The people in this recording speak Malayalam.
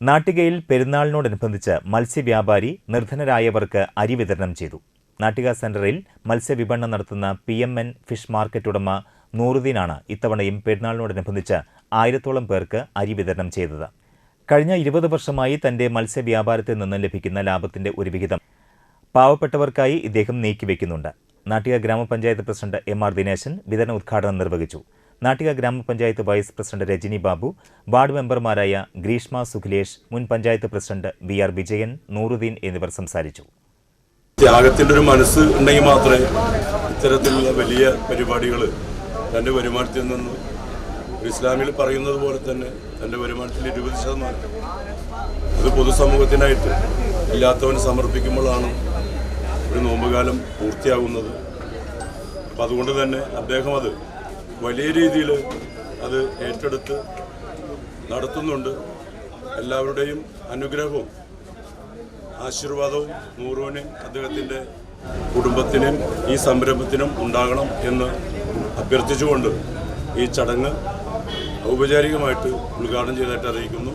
നാട്ടികയിൽ പെരുന്നാളിനോടനുബന്ധിച്ച് മത്സ്യവ്യാപാരി നിർധനരായവർക്ക് അരി വിതരണം ചെയ്തു. നാട്ടിക സെന്ററിൽ മത്സ്യവിപണനം നടത്തുന്ന P M N fish market ഉടമ നൂറുദ്ദീനാണ് ഇത്തവണയും പെരുന്നാളിനോടനുബന്ധിച്ച് ആയിരത്തോളം പേർക്ക് അരി വിതരണം ചെയ്തത്. കഴിഞ്ഞ ഇരുപത് വർഷമായി തന്റെ മത്സ്യവ്യാപാരത്തിൽ നിന്ന് ലഭിക്കുന്ന ലാഭത്തിന്റെ ഒരു വിഹിതം പാവപ്പെട്ടവർക്കായി ഇദ്ദേഹം നീക്കിവെക്കുന്നുണ്ട്. നാട്ടിക ഗ്രാമപഞ്ചായത്ത് പ്രസിഡന്റ് എം ആർ ദിനേശൻ വിതരണ ഉദ്ഘാടനം നിർവഹിച്ചു. നാട്ടിക ഗ്രാമപഞ്ചായത്ത് vice president Rajani Babu ward മെമ്പർമാരായ ഗ്രീഷ്മ സുഖിലേഷ് മുൻ panchayat president V R Vijayan Nooruddeen എന്നിവർ സംസാരിച്ചു. ത്യാഗത്തിന്റെ ഒരു മനസ്സ് ഉണ്ടെങ്കിൽ മാത്രമേ ഇത്തരത്തിലുള്ള വലിയ പരിപാടികൾ തന്റെ വരുമാനത്തിൽ നിന്ന് ഇസ്ലാമിൽ പറയുന്നത് പോലെ തന്നെ തന്റെ വരുമാനത്തിൽ ഇരുപത് ശതമാനം അത് പൊതുസമൂഹത്തിനായിട്ട് ഇല്ലാത്തവന് സമർപ്പിക്കുമ്പോഴാണ് ഒരു നോമ്പുകാലം പൂർത്തിയാകുന്നത്. അപ്പം അതുകൊണ്ട് തന്നെ അദ്ദേഹം അത് വലിയ രീതിയിൽ അത് ഏറ്റെടുത്ത് നടത്തുന്നുണ്ട്. എല്ലാവരുടെയും അനുഗ്രഹവും ആശീർവാദവും നൂറുവിനും അദ്ദേഹത്തിന്റെ കുടുംബത്തിനും ഈ സംരംഭത്തിനും ഉണ്ടാകണം എന്ന് അഭ്യർത്ഥിച്ചുകൊണ്ട് ഈ ചടങ്ങ് ഔപചാരികമായിട്ട് ഉദ്ഘാടനം ചെയ്തായിട്ട് അറിയിക്കുന്നു.